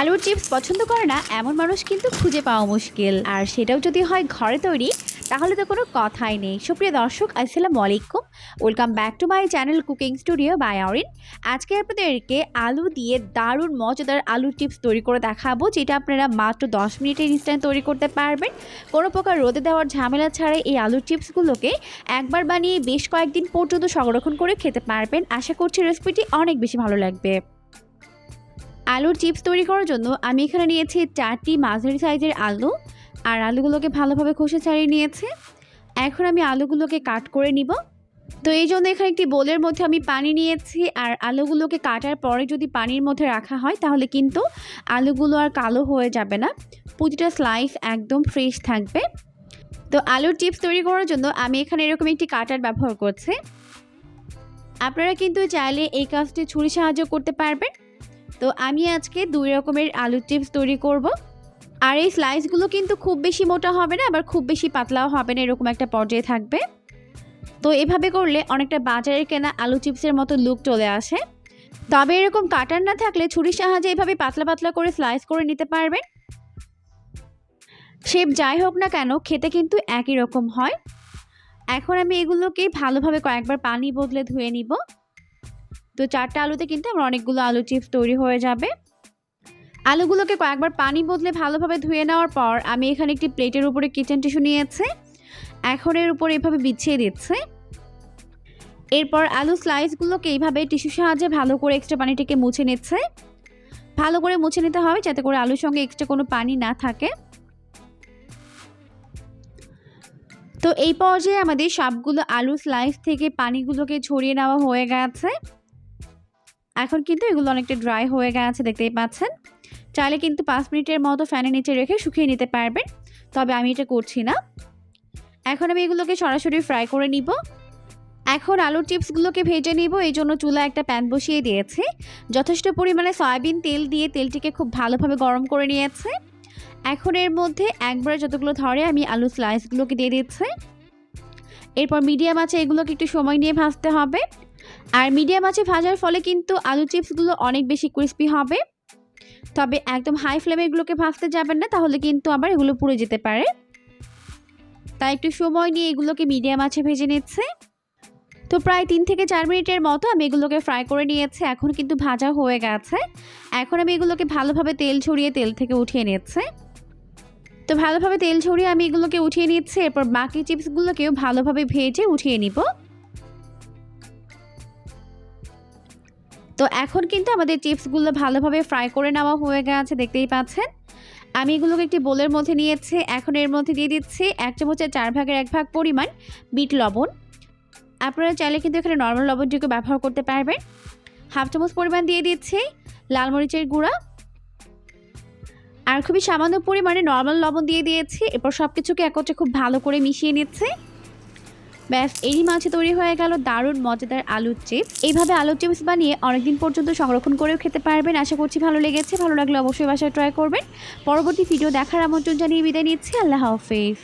আলুর চিপস পছন্দ করে না, এমন মানুষ কিন্তু খুঁজে পাওয়া মুশকিল। আর সেটাও যদি হয় ঘরে তৈরি, তাহলে তো কোনো কথাই নেই। সুপ্রিয় দর্শক, আসসালামু আলাইকুম। Welcome back to my channel cooking studio by Orin আজকে আপনাদেরকে আলু দিয়ে দারুণ মজাদার আলুর চিপস তৈরি করে দেখাবো, যেটা আপনারা মাত্র দশ মিনিটের ইনস্ট্যান্ট তৈরি করতে পারবেন। কোনো প্রকার রোদে দেওয়ার ঝামেলা ছাড়াই এই আলুর চিপসগুলোকে একবার বানিয়ে বেশ কয়েকদিন পর্যন্ত সংরক্ষণ করে খেতে পারবেন। আশা করছি রেসিপিটি অনেক বেশি ভালো লাগবে। আলুর চিপস তৈরি করার জন্য আমি এখানে নিয়েছি চারটি মাঝারি সাইজের আলু, আর আলুগুলোকে ভালোভাবে খসে ছাড়িয়ে নিয়েছি। এখন আমি আলুগুলোকে কাট করে নিব। তো এই জন্য এখানে একটি বোলের মধ্যে আমি পানি নিয়েছি, আর আলুগুলোকে কাটার পরে যদি পানির মধ্যে রাখা হয়, তাহলে কিন্তু আলুগুলো আর কালো হয়ে যাবে না। প্রতিটা স্লাইস একদম ফ্রেশ থাকবে। তো আলুর চিপস তৈরি করার জন্য আমি এখানে এরকম একটি কাটার ব্যবহার করছি। আপনারা কিন্তু চাইলে এই কাজটি ছুরি সাহায্য করতে পারবেন। তো আমি আজকে দুই রকমের আলু চিপস তৈরি করব। আর এই স্লাইসগুলো কিন্তু খুব বেশি মোটা হবে না, আবার খুব বেশি পাতলাও হবে না, এরকম একটা পর্যায়ে থাকবে। তো এভাবে করলে অনেকটা বাজারের কেনা আলু চিপসের মতো লুক চলে আসে। তবে এরকম কাটার না থাকলে ছুরির সাহায্যে এভাবে পাতলা পাতলা করে স্লাইস করে নিতে পারবেন। শেপ যাই হোক না কেন, খেতে কিন্তু একই রকম হয়। এখন আমি এগুলোকে ভালোভাবে কয়েকবার পানি বদলে ধুয়ে নিব। তো চারটা আলুতে কিন্তু আমার অনেকগুলো আলু চিপস তৈরি হয়ে যাবে। আলুগুলোকে কয়েকবার পানি বদলে ভালোভাবে ধুয়ে নেওয়ার পর আমি এখানে একটি প্লেটের উপরে কিচেন টিস্যু নিয়েছি। এখন এর উপরে এভাবে বিছিয়ে দিচ্ছে। এরপর আলু স্লাইসগুলোকে এইভাবে টিস্যুর সাহায্যে ভালো করে এক্সট্রা পানিটিকে মুছে নিচ্ছে। ভালো করে মুছে নিতে হবে যাতে করে আলুর সঙ্গে এক্সট্রা কোনো পানি না থাকে। তো এই পর্যায়ে আমাদের সবগুলো আলু স্লাইস থেকে পানিগুলোকে ছড়িয়ে নেওয়া হয়ে গেছে। এখন কিন্তু এগুলো অনেকটা ড্রাই হয়ে গেছে, দেখতেই পাচ্ছেন। চাইলে কিন্তু পাঁচ মিনিটের মতো ফ্যানের নিচে রেখে শুকিয়ে নিতে পারবেন, তবে আমি এটা করছি না। এখন আমি এগুলোকে সরাসরি ফ্রাই করে নিব। এখন আলুর চিপসগুলোকে ভেজে নিব, এই জন্য চুলা একটা প্যান বসিয়ে দিয়েছি। যথেষ্ট পরিমাণে সয়াবিন তেল দিয়ে তেলটিকে খুব ভালোভাবে গরম করে নিয়েছে। এখন এর মধ্যে একবারে যতগুলো ধরে আমি আলু স্লাইসগুলোকে দিয়ে দিচ্ছি। এরপর মিডিয়াম আছে, এগুলোকে একটু সময় নিয়ে ভাজতে হবে। আর মিডিয়াম আছে ভাজার ফলে কিন্তু আলু চিপসগুলো অনেক বেশি ক্রিস্পি হবে। তবে একদম হাই ফ্লেমে এগুলোকে ভাজতে যাবেন না, তাহলে কিন্তু আবার এগুলো পুড়ে যেতে পারে। তাই একটু সময় নিয়ে এগুলোকে মিডিয়াম আছে ভেজে নিচ্ছে। তো প্রায় তিন থেকে চার মিনিটের মতো আমি এগুলোকে ফ্রাই করে নিয়েছি, এখন কিন্তু ভাজা হয়ে গেছে। এখন আমি এগুলোকে ভালোভাবে তেল ছড়িয়ে তেল থেকে উঠিয়ে নিচ্ছে। তো ভালোভাবে তেল ছড়িয়ে আমি এগুলোকে উঠিয়ে নিচ্ছি, এরপর বাকি চিপসগুলোকেও ভালোভাবে ভেজে উঠিয়ে নিব। তো এখন কিন্তু আমাদের চিপসগুলো ভালোভাবে ফ্রাই করে নেওয়া হয়ে গেছে, দেখতেই পাচ্ছেন। আমি এগুলোকে একটি বোলের মধ্যে নিয়েছি, এখন এর মধ্যে দিয়ে দিচ্ছি এক চামচের চার ভাগের এক ভাগ পরিমাণ বিট লবণ। আপনারা চাইলে কিন্তু এখানে নর্মাল লবণটিকে ব্যবহার করতে পারবেন। হাফ চামচ পরিমাণ দিয়ে দিচ্ছি লাল মরিচের গুঁড়া। আর খুবই সামান্য পরিমাণে নর্মাল লবণ দিয়ে দিয়েছি, এরপর সব কিছুকে একত্রে খুব ভালো করে মিশিয়ে নিচ্ছে। ব্যাস, এরই মাঝে তৈরি হয়ে গেল দারুণ, মজাদার আলুর চিপস। এইভাবে আলুর চিপস বানিয়ে অনেকদিন পর্যন্ত সংরক্ষণ করেও খেতে পারবেন। আশা করছি ভালো লেগেছে। ভালো লাগলে অবশ্যই বাসায় ট্রাই করবেন। পরবর্তী ভিডিও দেখার আমন্ত্রণ জানিয়ে বিদায় নিচ্ছি। আল্লাহ হাফেজ।